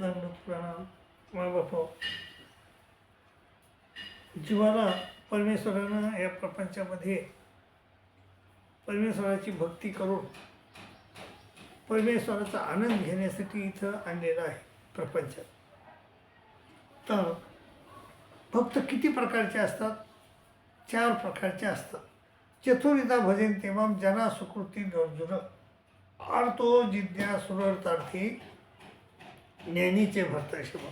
दंड प्रणाम माय जीवाला परमेश्वरानं या प्रपंचामध्ये परमेश्वराची भक्ती करून परमेश्वराचा आनंद घेण्यासाठी इथं आणलेला आहे प्रपंचात तर भक्त किती प्रकारचे असतात? चार प्रकारचे असतात. चतुर्विधा भजन तेमाम जना सुकृती अर्जुन आर्तो जिज्ञा सुरर्थार्थी ज्ञानीचे भक्त शुभ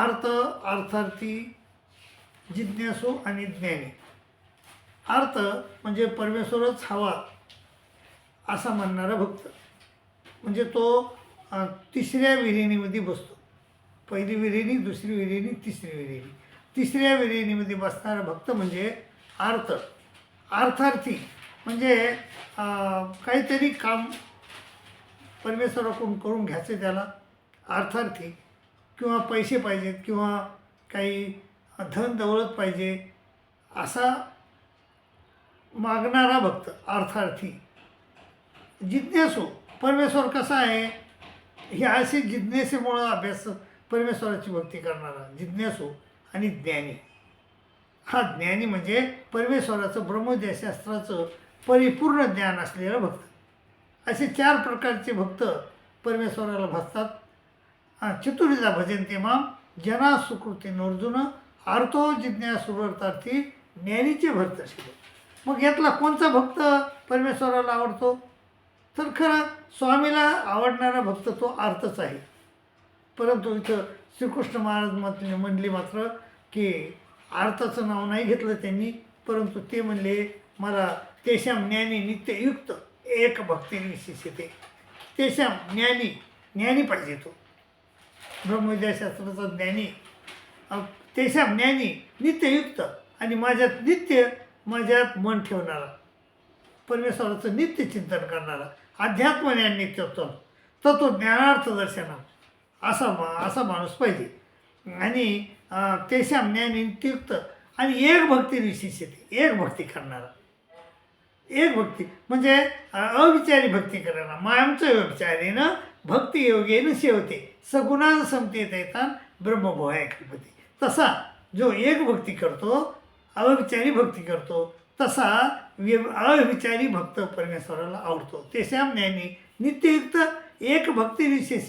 आर्थ अर्थार्थी जिज्ञासू आणि ज्ञानी. अर्थ म्हणजे परमेश्वरच हवा असा म्हणणारा भक्त. म्हणजे तो तिसऱ्या विहिणीमध्ये बसतो. पहिली विहिणी दुसरी विहिणी तिसरी विहिणी तिसऱ्या विहिणीमध्ये बसणारा भक्त म्हणजे अर्थ. अर्थार्थी म्हणजे काहीतरी काम परमेश्वराकडून करून घ्यायचं त्याला अर्थार्थी किंवा पैसे पाहिजेत किंवा काही धन दौलत पाहिजे असा मागणारा भक्त अर्थार्थी जिज्ञासू परमेश्वर कसा आहे? हे असे जिज्ञासेमुळं अभ्यास परमेश्वराची भक्ती करणारा जिज्ञासू आणि ज्ञानी. हा ज्ञानी म्हणजे परमेश्वराचं ब्रह्मोदयशास्त्राचं परिपूर्ण ज्ञान असलेला भक्त. असे चार प्रकारचे भक्त परमेश्वराला भासतात. हा, चतुर्विधा भजनते माम जना सुकृती अर्जुन आर्तो जिज्ञासुरर्थार्थी ज्ञानीचे भक्त शिव मग यातला कोणता भक्त परमेश्वराला आवडतो? तर खरं स्वामीला आवडणारा भक्त तो अर्थच आहे. परंतु इथं श्रीकृष्ण महाराज म्हटले म्हणले मात्र की आर्ताचं नाव नाही घेतलं त्यांनी परंतु ते म्हणले मला तेशाम ज्ञानी नित्ययुक्त एक भक्ती शिष्यते. तेषां ज्ञानी ज्ञानी पाहिजे तो. ब्रह्मविद्याशास्त्राचा ज्ञानी तेषां ज्ञानी नित्ययुक्त आणि माझ्यात नित्य माझ्यात मन ठेवणारा परमेश्वराचं नित्य चिंतन करणारा अध्यात्म ज्ञान नित्यत्व तत्वज्ञानार्थ दर्शन असा मा असा माणूस पाहिजे. आणि तेषां ज्ञानी ज्ञान आणि एक भक्ती विशेष एक भक्ती करणारा. एक भक्ती. म्हणजे अविचारी भक्ती करायला. मायमचं व्यभिचारीनं भक्ती योगेनं सेवते सगुणान समतेत येतात ब्रह्मभोय कल्पते तसा जो एक भक्ती करतो अविचारी भक्ती करतो तसा व्य अविचारी भक्त परमेश्वराला आवडतो. तेशाम ज्ञानी नित्ययुक्त एक भक्ती विशेष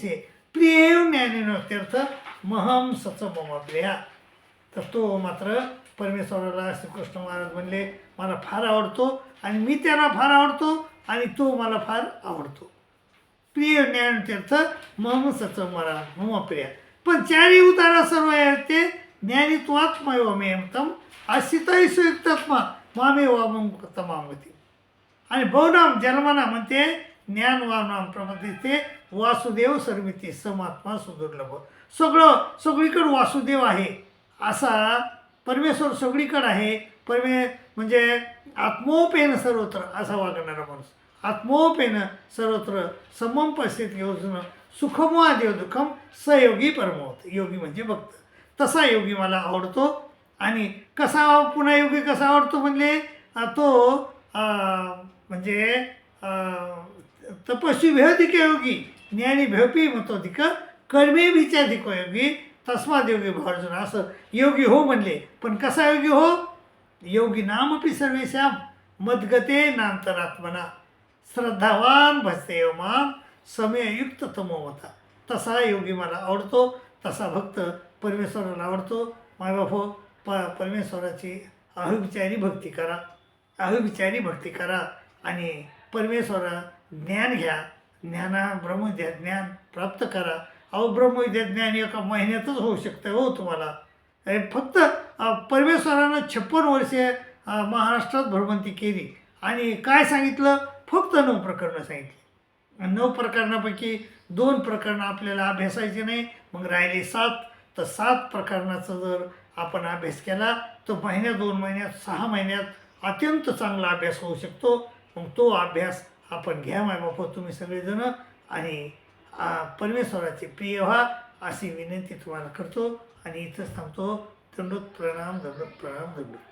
प्रिय ज्ञानी ज्ञानीनोत्यर्थ महम सच मम प्रिया तर तो मात्र परमेश्वराला श्रीकृष्ण महाराज म्हणले मला फार आवडतो आणि मी त्याला फार आवडतो आणि तो मला फार आवडतो. प्रिय ज्ञानतीर्थ मम सच मला मम प्रिया. पण चारी उतारा सर्व आहेत ते ज्ञानित्वात्मयो मेहमतम आशिताही सुयुक्तात्मा मामे वामम तमामती आणि बहुनाम जन्मना म्हणते ज्ञानवानाम प्रमते ते वासुदेव सर्मिती समात्मा सुदुर्लभ. सगळं सगळीकडं वासुदेव आहे असा परमेश्वर सगळीकडं आहे. परमे म्हणजे आत्मोपेन सर्वत्र असा वागणारा माणूस. आत्मोपेन सर्वत्र समम परिस्थिती योजन सुखमो देव दुःखम सहयोगी परमवत योगी म्हणजे भक्त. तसा योगी मला आवडतो. आणि कसा पुन्हा योगी कसा आवडतो म्हणजे तो म्हणजे तपस्वी तपस्वी भेदिक योगी ज्ञानी भेपी मतोधिक कर्मी विचाधिक योगी तस्माद योगी भावार्जुन असं योगी हो म्हणले. पण कसा योगी हो? योगी नामपी सर्वेश्याम मदगते नांतरात्मना. श्रद्धावान भजते माम समययुक्त तमोमता तसा योगी मला आवडतो तसा भक्त परमेश्वराला आवडतो. मायबापो हो, प परमेश्वराची अहविचारी भक्ती करा. अहविचारी भक्ती करा आणि परमेश्वरा ज्ञान घ्या. ज्ञाना ब्रह्मज्ञान ज्ञान प्राप्त करा. अहो ब्रह्मविद्या एका महिन्यातच होऊ शकतं हो तुम्हाला. फक्त परमेश्वरानं छप्पन वर्षे महाराष्ट्रात भ्रमंती केली. आणि काय सांगितलं? फक्त नऊ प्रकरणं सांगितली. नऊ प्रकरणापैकी दोन प्रकरणं आपल्याला अभ्यासायचे नाही मग राहिले सात. तर सात प्रकरणाचा जर आपण अभ्यास केला तर महिन्यात दोन महिन्यात सहा महिन्यात अत्यंत चांगला अभ्यास होऊ शकतो. मग तो अभ्यास आपण घ्या मायबाप तुम्ही सगळेजणं. आणि परमेश्वराचे प्रिय व्हा अशी विनंती तुम्हाला करतो आणि इथंच थांबतो. दंडोत प्रणाम दंडोत प्रणाम दंडोत